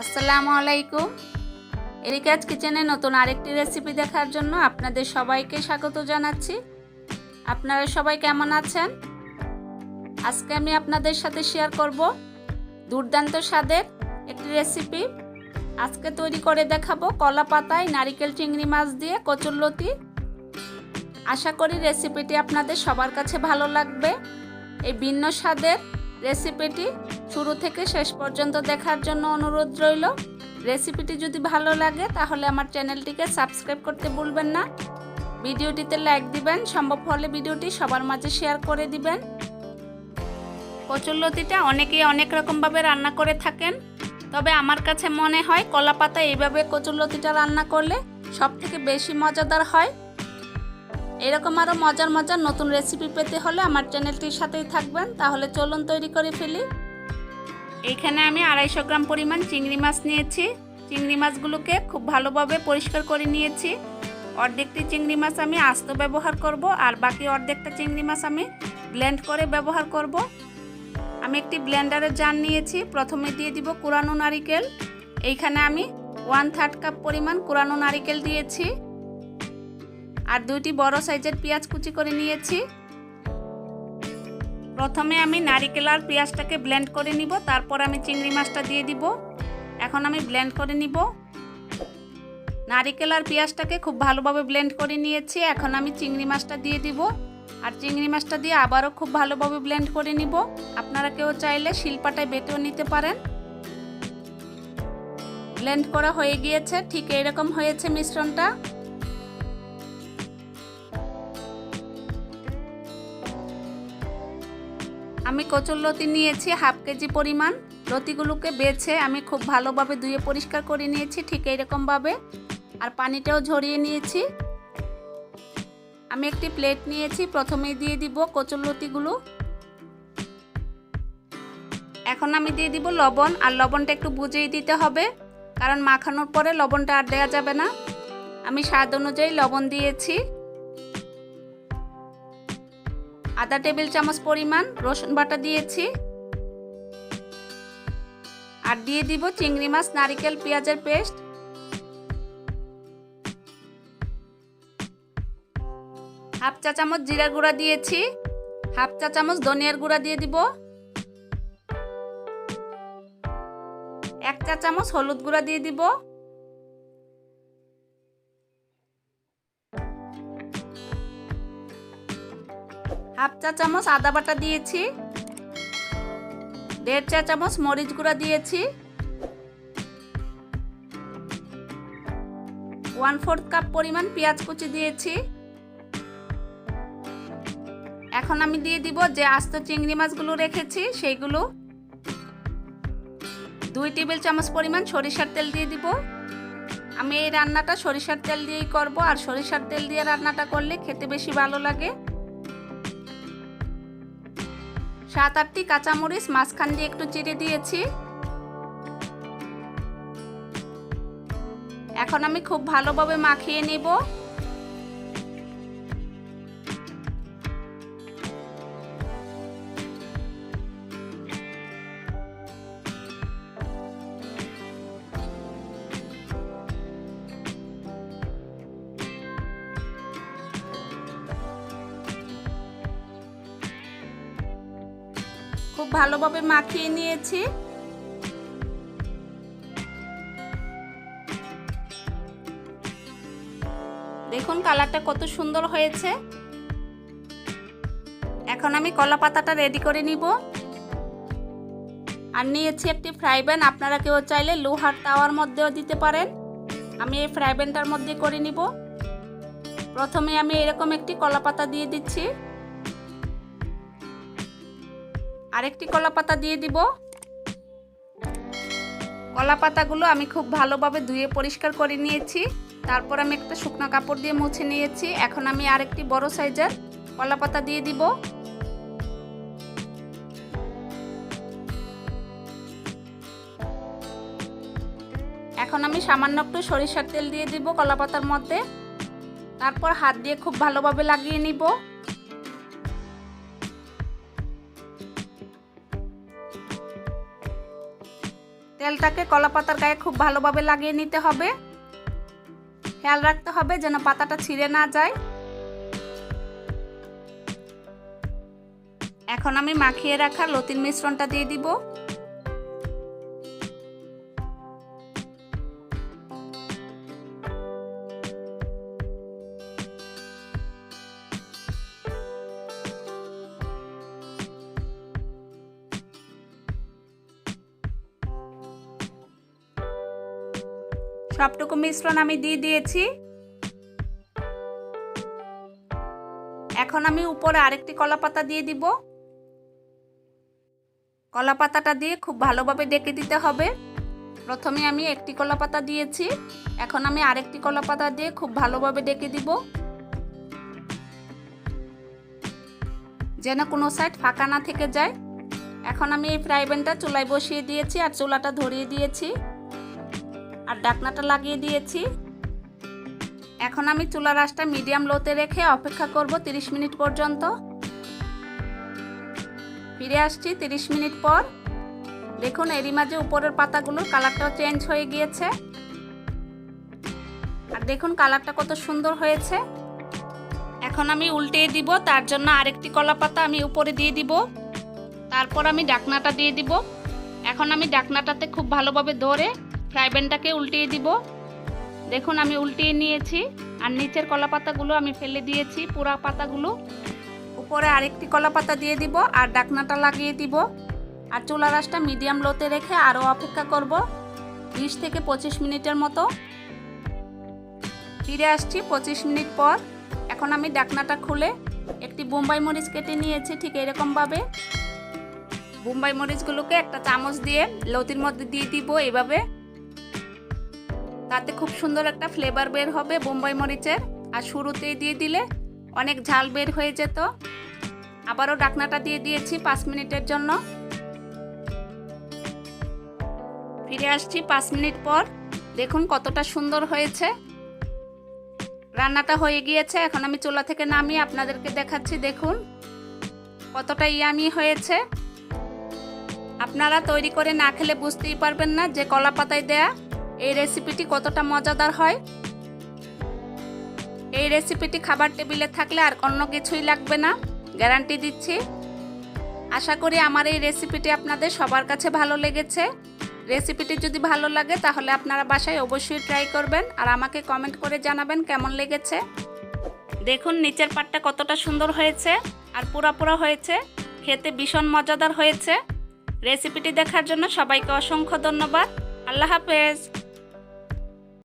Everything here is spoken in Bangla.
আসসালামু আলাইকুম। এরিকাজ কিচেনে নতুন আরেকটি রেসিপি দেখার জন্য আপনাদের সবাইকে স্বাগত জানাচ্ছি। আপনারা সবাই কেমন আছেন? আজকে আমি আপনাদের সাথে শেয়ার করব দুর্দান্ত স্বাদের একটি রেসিপি আজকে তৈরি করে দেখাবো কলা পাতায় নারিকেল চিংড়ি মাছ দিয়ে কচুরলতি আশা করি রেসিপিটি আপনাদের সবার কাছে ভালো লাগবে। এই ভিন্ন স্বাদের রেসিপিটি শুরু থেকে শেষ পর্যন্ত দেখার জন্য অনুরোধ রইল। রেসিপিটি যদি ভালো লাগে, তাহলে আমার চ্যানেলটিকে সাবস্ক্রাইব করতে ভুলবেন না। ভিডিওটিতে লাইক দিবেন, সম্ভব হলে ভিডিওটি সবার মাঝে শেয়ার করে দিবেন। কচুরলতিটা অনেকেই অনেক রকমভাবে রান্না করে থাকেন, তবে আমার কাছে মনে হয় কলা পাতা এইভাবে কচুরলতিটা রান্না করলে সব থেকে বেশি মজাদার হয়। এরকম আরও মজার মজার নতুন রেসিপি পেতে হলে আমার চ্যানেলটির সাথেই থাকবেন, তাহলে চলুন তৈরি করে ফেলি। এইখানে আমি আড়াইশো গ্রাম পরিমাণ চিংড়ি মাছ নিয়েছি। চিংড়ি মাছগুলোকে খুব ভালোভাবে পরিষ্কার করে নিয়েছি। অর্ধেকটি চিংড়ি মাছ আমি আস্ত ব্যবহার করব আর বাকি অর্ধেকটা চিংড়ি মাছ আমি ব্লেন্ড করে ব্যবহার করব। আমি একটি ব্লেন্ডারের জার নিয়েছি। প্রথমে দিয়ে দিব কুরানো নারিকেল। এইখানে আমি ওয়ান থার্ড কাপ পরিমাণ কুরানো নারিকেল দিয়েছি। আর দুইটি বড় সাইজের পেঁয়াজ কুচি করে নিয়েছি। প্রথমে আমি নারিকেল আর পেঁয়াজটাকে ব্লেন্ড করে নিব, তারপর আমি চিংড়ি মাছটা দিয়ে দিব। এখন আমি ব্লেন্ড করে নিব। নারিকেল আর পেঁয়াজটাকে খুব ভালোভাবে ব্লেন্ড করে নিয়েছি, এখন আমি চিংড়ি মাছটা দিয়ে দিব। আর চিংড়ি মাছটা দিয়ে আবারও খুব ভালোভাবে ব্লেন্ড করে নিব। আপনারা কেউ চাইলে শিলপাটায় বেটেও নিতে পারেন। ব্লেন্ড করা হয়ে গিয়েছে, ঠিক এইরকম হয়েছে মিশ্রণটা। আমি কচুর লতি নিয়েছি, হাফ কেজি পরিমাণ। লতিগুলোকে বেছে আমি খুব ভালোভাবে ধুয়ে পরিষ্কার করে নিয়েছি, ঠিক এইরকমভাবে। আর পানিটাও ঝরিয়ে নিয়েছি। আমি একটি প্লেট নিয়েছি, প্রথমেই দিয়ে দিব কচুর লতিগুলো। এখন আমি দিয়ে দিব লবণ, আর লবণটা একটু বুঝেই দিতে হবে, কারণ মাখানোর পরে লবণটা আর দেওয়া যাবে না। আমি স্বাদ অনুযায়ী লবণ দিয়েছি। আধা টেবিল চামচ পরিমাণ, রসুন বাটা দিয়েছি। আর দিয়ে দিব চিংড়ি মাছ, নারিকেল, পেঁয়াজের পেস্ট। হাফ চা চামচ জিরার গুঁড়া দিয়েছি। হাফ চা চামচ ধনিয়ার গুঁড়া দিয়ে দিব। এক চা চামচ হলুদ গুঁড়া দিয়ে দিব। হাফ চা চামচ আদা বাটা দিয়েছি। দেড় চা চামচ মরিচ গুঁড়া দিয়েছি। ওয়ান ফোর্থ কাপ পরিমাণ পেঁয়াজ কুচি দিয়েছি। এখন আমি দিয়ে দিব যে আস্ত চিংড়ি মাছগুলো রেখেছি, সেইগুলো। দুই টেবিল চামচ পরিমাণ সরিষার তেল দিয়ে দিব। আমি এই রান্নাটা সরিষার তেল দিয়েই করব, আর সরিষার তেল দিয়ে রান্নাটা করলে খেতে বেশি ভালো লাগে। সাত আটটি কাঁচামরিচ মাঝখান দিয়ে একটু চিড়ে দিয়েছি। এখন আমি খুব ভালোভাবে মাখিয়ে নিব। খুব ভালোভাবে মাখিয়ে নিয়েছি। দেখুন কালারটা কত সুন্দর হয়েছে। এখন আমি কলা পাতাটা রেডি করে নিব। আর নিয়েছি একটি ফ্রাই প্যান, আপনারা কেউ চাইলে লোহার তাওয়ার মধ্যেও দিতে পারেন। আমি এই ফ্রাই প্যানটার মধ্যে করে নিব। প্রথমে আমি এরকম একটি কলা পাতা দিয়ে দিচ্ছি। আরেকটি কলা পাতা দিয়ে দিব। কলা পাতাগুলো আমি খুব ভালোভাবে ধুয়ে পরিষ্কার করে নিয়েছি। তারপর আমি একটা শুকনো কাপড় দিয়ে মুছে নিয়েছি। এখন আমি আরেকটি বড় সাইজের কলা পাতা দিয়ে দিব। এখন আমি সামান্য একটু সরিষার তেল দিয়ে দিব কলা পাতার মধ্যে। তারপর হাত দিয়ে খুব ভালোভাবে লাগিয়ে নিব। তেলটাকে কলা পাতার গায়ে খুব ভালোভাবে লাগিয়ে নিতে হবে। খেয়াল রাখতে হবে যেন পাতাটা ছিঁড়ে না যায়। এখন আমি মাখিয়ে রাখা লতির মিশ্রণটা দিয়ে দিব। সবটুকু মিশ্রণ আমি দিয়ে দিয়েছি। এখন আমি উপরে আরেকটি কলা পাতা দিয়ে দিব। কলা পাতাটা দিয়ে খুব ভালোভাবে ডেকে দিতে হবে। প্রথমে আমি একটি কলা পাতা দিয়েছি। এখন আমি আরেকটি কলা পাতা দিয়ে খুব ভালোভাবে ডেকে দিব। যেন কোনো সাইড ফাঁকা না থেকে যায়। এখন আমি এই ফ্রাই প্যানটা চুলায় বসিয়ে দিয়েছি আর চুলাটা ধরিয়ে দিয়েছি। আর ডাকনাটা লাগিয়ে দিয়েছি। এখন আমি চুলার আঁচটা মিডিয়াম লোতে রেখে অপেক্ষা করব 30 মিনিট পর্যন্ত। ফিরে আসছি 30 মিনিট পর। দেখুন, এরই মাঝে উপরের পাতাগুলোর কালারটাও চেঞ্জ হয়ে গিয়েছে। আর দেখুন, কালারটা কত সুন্দর হয়েছে। এখন আমি উল্টিয়ে দিব, তার জন্য আরেকটি কলা পাতা আমি উপরে দিয়ে দিব। তারপর আমি ডাকনাটা দিয়ে দিব। এখন আমি ডাকনাটাতে খুব ভালোভাবে ধরে ফ্রাই প্যানটাকে উল্টিয়ে দিব। দেখুন, আমি উল্টিয়ে নিয়েছি। আর নিচের কলা পাতাগুলো আমি ফেলে দিয়েছি, পুরা পাতাগুলো। উপরে আরেকটি কলা পাতা দিয়ে দিব আর ডাকনাটা লাগিয়ে দিব। আর চুলা রাসটা মিডিয়াম লোতে রেখে আরও অপেক্ষা করব বিশ থেকে পঁচিশ মিনিটের মতো। ফিরে আসছি পঁচিশ মিনিট পর। এখন আমি ডাকনাটা খুলে একটি বোম্বাই মরিচ কেটে নিয়েছি ঠিক এরকমভাবে। বোম্বাই মরিচগুলোকে একটা চামচ দিয়ে লতির মধ্যে দিয়ে দিব এভাবে। তাতে খুব সুন্দর একটা ফ্লেভার বের হবে বোম্বাই মরিচের। আর শুরুতেই দিয়ে দিলে অনেক ঝাল বের হয়ে যেত। আবারও ডাকনাটা দিয়ে দিয়েছি পাঁচ মিনিটের জন্য। ফিরে আসছি পাঁচ মিনিট পর। দেখুন কতটা সুন্দর হয়েছে। রান্নাটা হয়ে গিয়েছে, এখন আমি চুলা থেকে নামিয়ে আপনাদেরকে দেখাচ্ছি, দেখুন। কতটা ইয়ামি হয়েছে। আপনারা তৈরি করে না খেলে বুঝতেই পারবেন না যে কলা পাতায় দেয়া এই রেসিপিটি কতটা মজাদার হয়? এই রেসিপিটি খাবার টেবিলে থাকলে আর অন্য কিছুই লাগবে না, গ্যারান্টি দিচ্ছি। আশা করি আমার এই রেসিপিটি আপনাদের সবার কাছে ভালো লেগেছে। রেসিপিটি যদি ভালো লাগে তাহলে আপনারা বাসায় অবশ্যই ট্রাই করবেন আর আমাকে কমেন্ট করে জানাবেন কেমন লেগেছে। দেখুন, নিচের পাটটা কতটা সুন্দর হয়েছে আর পুরা হয়েছে, খেতে ভীষণ মজাদার হয়েছে। রেসিপিটি দেখার জন্য সবাইকে অসংখ্য ধন্যবাদ। আল্লাহ হাফেজ।